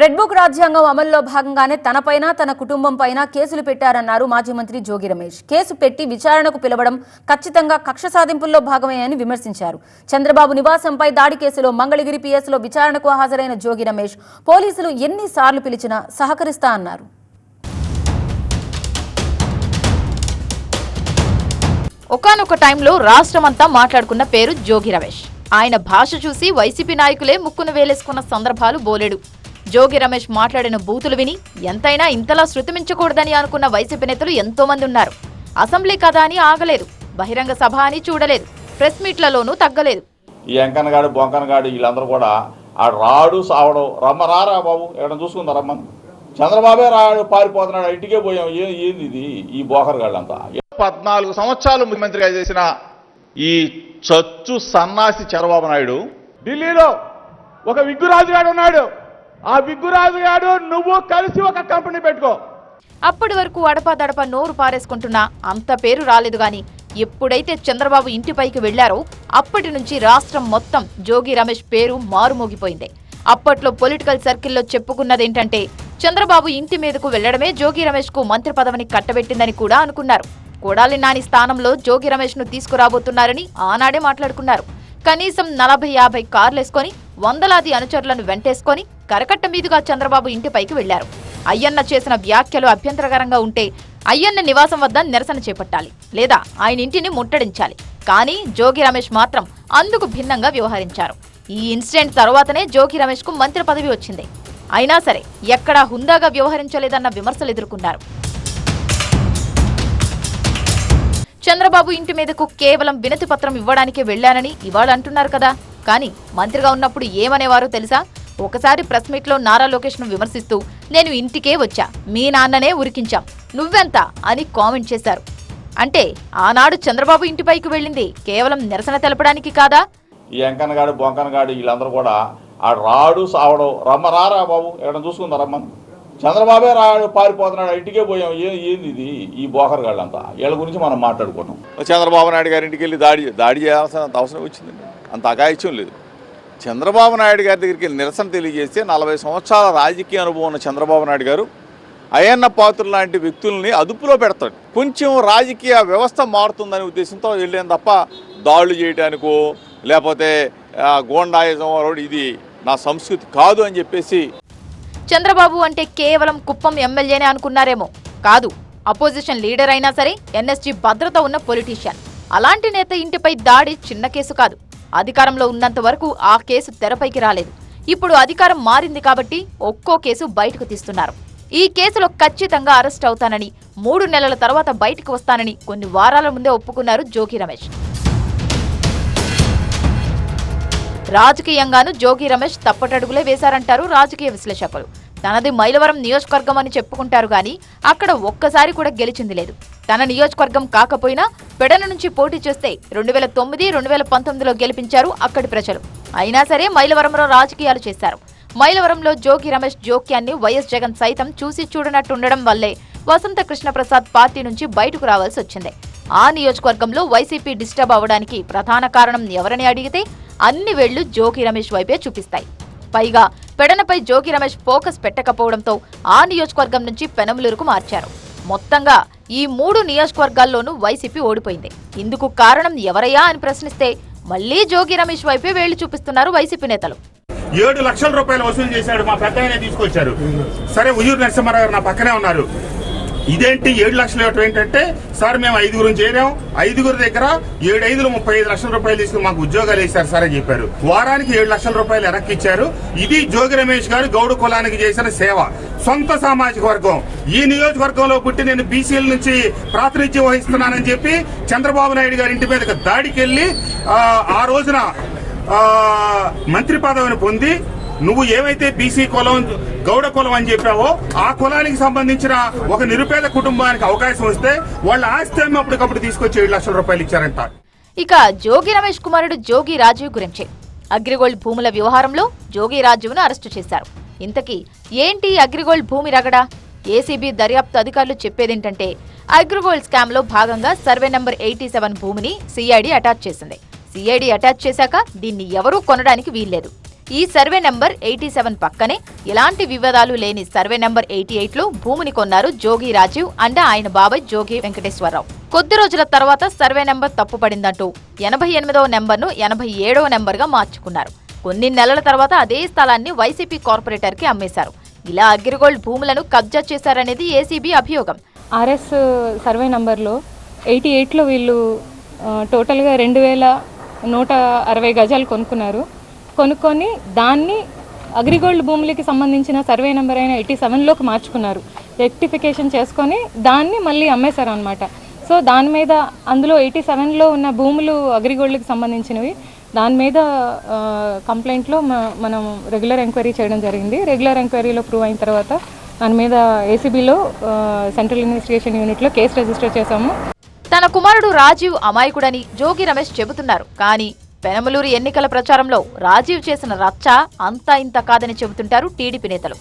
Red book రాజ్యాంగం అమల్లో భాగంగానే తనపైన తన కుటుంబం పైన కేసులు పెట్టారన్నారు మాజీ మంత్రి జోగి రమేష్. కేసు పెట్టి విచారణకు పిలవడం ఖచ్చితంగా కక్ష సాధింపుల్లో భాగమే అని విమర్శించారు. చంద్రబాబు నివాసంపై దాడి కేసులో మంగళగిరి పిఎస్లో విచారణకు హాజరైన జోగి రమేష్ పోలీసులు ఎన్నిసార్లు పిలిచినా సహకరిస్తా అన్నారు. ఒకానొక టైంలో రాష్ట్రమంతా మాట్లాడుకున్న పేరు జోగి రమేష్. ఆయన భాష చూసి వైసీపీ నాయకులే ముక్కును వేలేసుకున్న సందర్భాలు బోలెడు. జోగి రమేష్ మాట్లాడిన బూతులు విని ఎంతైనా ఇంతలా శృతిమించకూడదని అనుకున్న వైసీపీ నేతలు ఎంతో మంది ఉన్నారు అసెంబ్లీ కదా అని ఆగలేదు. బహిరంగ సభ అని చూడలేదు. ప్రెస్ మీట్లలోనూ తగ్గలేదు. ఈ వెంకన్నగాడు బొంకన్నగాడు వీళ్ళందరూ కూడా ఆ రాడు సావడం. రమ్మ రారా బాబు. ఎక్కడ చూసుకుందా రమ్మని చంద్రబాబే రాడు పారిపోతున్నాడు. ఇంటికే పోయాం. ఏ ఏంది ఇది? ఈ బోకరగాళ్ళంతా పద్నాలుగు సంవత్సరాలు ముఖ్యమంత్రిగా చేసిన ఈ చచ్చు సన్నాసి చంద్రబాబు నాయుడు ఢిల్లీలో ఒక విగ్గురాజు గాడు ఉన్నాడు. ఆ విగ్గురాజు గారు నువ్వు కలిసి ఒక కంపెనీ పెట్టుకో. అప్పటి వరకు అడపాదడప నోరు పారేసుకుంటున్నా. అంత పేరు రాలేదు గాని ఎప్పుడైతే చంద్రబాబు ఇంటిపైకి వెళ్ళారో అప్పటి నుంచి రాష్ట్రం మొత్తం జోగి రమేష్ పేరు మారుమోగిపోయింది. అప్పట్లో పొలిటికల్ సర్కిల్లో చెప్పుకున్నదేంటంటే చంద్రబాబు ఇంటి మీదకు వెళ్ళడమే జోగి రమేష్కు మంత్రి పదవిని కట్టబెట్టిందని కూడా అనుకున్నారు. కొడాలి నాని స్థానంలో జోగి రమేష్ను తీసుకురాబోతున్నారని ఆనాడే మాట్లాడుకున్నారు. కనీసం నలభై యాభై కార్లేసుకొని వందలాది అనుచరులను వెంటేసుకొని కరకట్ట మీదుగా చంద్రబాబు ఇంటిపైకి వెళ్ళారు అయ్యన్న చేసిన వ్యాఖ్యలు అభ్యంతరకరంగా ఉంటే అయ్యన్న నివాసం వద్ద నిరసన చేపట్టాలి. లేదా ఆయన ఇంటిని ముట్టడించాలి. కానీ జోగి రమేష్ మాత్రం అందుకు భిన్నంగా వ్యవహరించారు. ఈ ఇన్సిడెంట్ తర్వాతనే జోగి రమేష్కు మంత్రి పదవి వచ్చింది. అయినా సరే ఎక్కడా హుందాగా వ్యవహరించలేదన్న విమర్శలు ఎదుర్కొన్నారు. చంద్రబాబు ఇంటి మీదకు కేవలం వినతి పత్రం ఇవ్వడానికే వెళ్ళానని ఇవాళ అంటున్నారు కదా. కానీ మంత్రిగా ఉన్నప్పుడు ఏమనేవారో తెలుసా? ఒకసారి ప్రెస్ మీట్లో నారా లోకేష్ను విమర్శిస్తూ నేను ఇంటికే వచ్చా మీ నాన్ననే ఉరికించాం నువ్వెంత? అని కామెంట్ చేశారు. అంటే ఆనాడు చంద్రబాబు ఇంటిపైకి వెళ్ళింది కేవలం నిరసన తెలపడానికి కాదా? ఈ వెంకన్నగాడు వీళ్ళందరూ కూడా ఆ రాడు సావడం రమ్మ రారా బాబు ఎక్కడ చూసుకుందా రమ్మని. చంద్రబాబే రాడు పారిపోతున్నాడు ఇంటికే పోయాం. ఏ ఏంది ఇది? ఈ బోకరగాళ్ళంతా వీళ్ళ గురించి మనం మాట్లాడుకుంటాం చంద్రబాబు నాయుడు గారి ఇంటికి వెళ్ళి దాడి దాడి చేయాల్సిన అంత అవసరం వచ్చిందండి అంత అగాయిత్యం లేదు. చంద్రబాబు నాయుడు గారి దగ్గరికి వెళ్ళి నిరసన తెలియజేస్తే నలభై సంవత్సరాల రాజకీయ అనుభవం ఉన్న చంద్రబాబు నాయుడు గారు అయన్న పాత్రులు లాంటి వ్యక్తుల్ని అదుపులో పెడతాడు. కొంచెం రాజకీయ వ్యవస్థ మారుతుందనే ఉద్దేశంతో వెళ్ళాను తప్ప దాడులు చేయడానికో లేకపోతే గోండాయిజం ఇది నా సంస్కృతి కాదు అని చెప్పేసి చంద్రబాబు అంటే కేవలం కుప్పం ఎమ్మెల్యేనే అనుకున్నారేమో. కాదు అపోజిషన్ లీడర్ అయినా సరే ఎన్ఎస్జీ భద్రత ఉన్న పొలిటీషియన్. అలాంటి నేత ఇంటిపై దాడి చిన్న కేసు కాదు. అధికారంలో ఉన్నంత వరకు ఆ కేసు తెరపైకి రాలేదు. ఇప్పుడు అధికారం మారింది కాబట్టి ఒక్కో కేసు బయటకు తీస్తున్నారు. ఈ కేసులో ఖచ్చితంగా అరెస్ట్ అవుతానని మూడు నెలల తర్వాత బయటకు వస్తానని కొన్ని వారాల ముందే ఒప్పుకున్నారు జోగి రమేష్. రాజకీయంగాను జోగి రమేష్ తప్పటడుగులే వేశారంటారు రాజకీయ విశ్లేషకులు. తనది మైలవరం నియోజకవర్గం అని చెప్పుకుంటారు గాని అక్కడ ఒక్కసారి కూడా గెలిచింది లేదు. తన నియోజకవర్గం కాకపోయినా పెడన నుంచి పోటీ చేస్తే రెండు వేల తొమ్మిది రెండు వేల పంతొమ్మిదిలో గెలిపించారు అక్కడి ప్రజలు. అయినా సరే మైలవరంలో రాజకీయాలు చేశారు. మైలవరంలో జోగి రమేష్ జోక్యాన్ని వైఎస్ జగన్ సైతం చూసి చూడనట్టుండడం వల్లే వసంత కృష్ణప్రసాద్ పార్టీ నుంచి బయటకు రావాల్సి వచ్చింది. ఆ నియోజకవర్గంలో వైసీపీ డిస్టర్బ్ అవ్వడానికి ప్రధాన కారణం ఎవరని అడిగితే అన్ని వేళ్ళు జోగి రమేష్ వైపే చూపిస్తాయి. పైగా పెడనపై జోగి రమేష్ ఫోకస్ పెట్టకపోవడంతో ఆ నియోజకవర్గం నుంచి పెనమలూరుకు మార్చారు. మొత్తంగా ఈ మూడు నియోజకవర్గాల్లోనూ వైసీపీ ఓడిపోయింది. ఇందుకు కారణం ఎవరయ్యా అని ప్రశ్నిస్తే మళ్ళీ జోగి రమేష్ వైపే వేళ్ళు చూపిస్తున్నారు వైసీపీ నేతలు. ఏడు లక్షల రూపాయలు వసూలు చేశాడు మా పెద్ద తీసుకొచ్చారు. సరే ఉయ్యూరు నరసింహారావు గారు నా పక్కనే ఉన్నారు. ఇదేంటి ఏడు లక్షలు ఇవ్వటం ఏంటంటే సార్ మేము ఐదుగురు చేరాం ఐదుగురు దగ్గర ఏడు ఐదులు ముప్పై ఐదు లక్షల రూపాయలు తీసుకుని మాకు ఉద్యోగాలు వేశారు సార్ అని చెప్పారు. వారానికి ఏడు లక్షల రూపాయలు వెనక్కి ఇచ్చారు. ఇది జోగి రమేష్ గారు గౌడ కులానికి చేసిన సేవ. సొంత సామాజిక వర్గం. ఈ నియోజకవర్గంలో పుట్టి నేను బీసీల నుంచి ప్రాతినిధ్యం వహిస్తున్నానని చెప్పి చంద్రబాబు నాయుడు గారి ఇంటి మీదకి దాడికి వెళ్ళి ఆ, రోజున మంత్రి పదవిని పొంది నువ్వు ఏమైతే బీసీ కులం గౌడ కులం అని చెప్పావో ఆ కులానికి సంబంధించిన ఒక నిరుపేద కుటుంబానికి అవకాశం వస్తే వాళ్ళ ఆస్తి అప్పటికప్పుడు తీసుకొచ్చి ఏడు లక్షల రూపాయలు ఇచ్చారంట ఇక జోగి రమేష్ కుమారుడు జోగి రాజీవ్ గురించి. అగ్రిగోల్డ్ భూముల వ్యవహారంలో జోగి రాజీవ్ను అరెస్టు చేశారు. ఇంతకీ ఏంటి అగ్రిగోల్డ్ భూమి రగడ? ఏసీబీ దర్యాప్తు అధికారులు చెప్పేదేంటంటే అగ్రిగోల్డ్ స్కామ్లో భాగంగా సర్వే నంబర్ ఎయిటీ సెవెన్ భూమిని సిఐడి అటాచ్ చేసింది. సిఐడి అటాచ్ చేశాక దీన్ని ఎవరూ కొనడానికి వీల్లేదు. ఈ సర్వే నెంబర్ ఎయిటీ సెవెన్ పక్కనే. ఎలాంటి వివాదాలు లేని సర్వే నెంబర్ ఎయిటీ ఎయిట్లో భూమిని కొన్నారు జోగి రాజీవ్ అండ్ ఆయన బాబాయ్ జోగి వెంకటేశ్వరరావు. కొద్ది రోజుల తర్వాత సర్వే నెంబర్ తప్పుపడిందంటూ ఎనభై ఎనిమిదవ నెంబర్ను ఎనభై ఏడవ నెంబర్గా మార్చుకున్నారు. కొన్ని నెలల తర్వాత అదే స్థలాన్ని వైసీపీ కార్పొరేటర్కి అమ్మేశారు. ఇలా అగ్రిగోల్డ్ భూములను కబ్జా చేశారనేది ఏసీబీ అభియోగం. ఆర్ఎస్ సర్వే నంబర్లో ఎయిటీ ఎయిట్లో వీళ్ళు టోటల్గా రెండు వేల నూట అరవై గజాలు కొనుక్కున్నారు. కొనుక్కొని దాన్ని అగ్రిగోల్డ్ భూములకి సంబంధించిన సర్వే నెంబర్ అయిన ఎయిటీ సెవెన్లోకి మార్చుకున్నారు. రెక్టిఫికేషన్ చేసుకొని దాన్ని మళ్ళీ అమ్మేశారు అనమాట సో దాని మీద అందులో ఎయిటీ సెవెన్లో ఉన్న భూములు అగ్రిగోల్డ్కి సంబంధించినవి దాని మీద కంప్లైంట్లో మనం రెగ్యులర్ ఎంక్వైరీ చేయడం జరిగింది. రెగ్యులర్ ఎంక్వైరీలో ప్రూవ్ అయిన తర్వాత దాని మీద ఏసీబీలో సెంట్రల్ ఇన్వెస్టిగేషన్ యూనిట్లో కేసు రిజిస్టర్ చేశాము. తన కుమారుడు రాజీవ్ అమాయకుడని జోగి రమేష్ చెబుతున్నారు. కానీ పెనమలూరు ఎన్నికల ప్రచారంలో రాజీవ్ చేసిన రచ్చ అంతా ఇంత కాదని చెబుతుంటారు టీడీపీ నేతలు.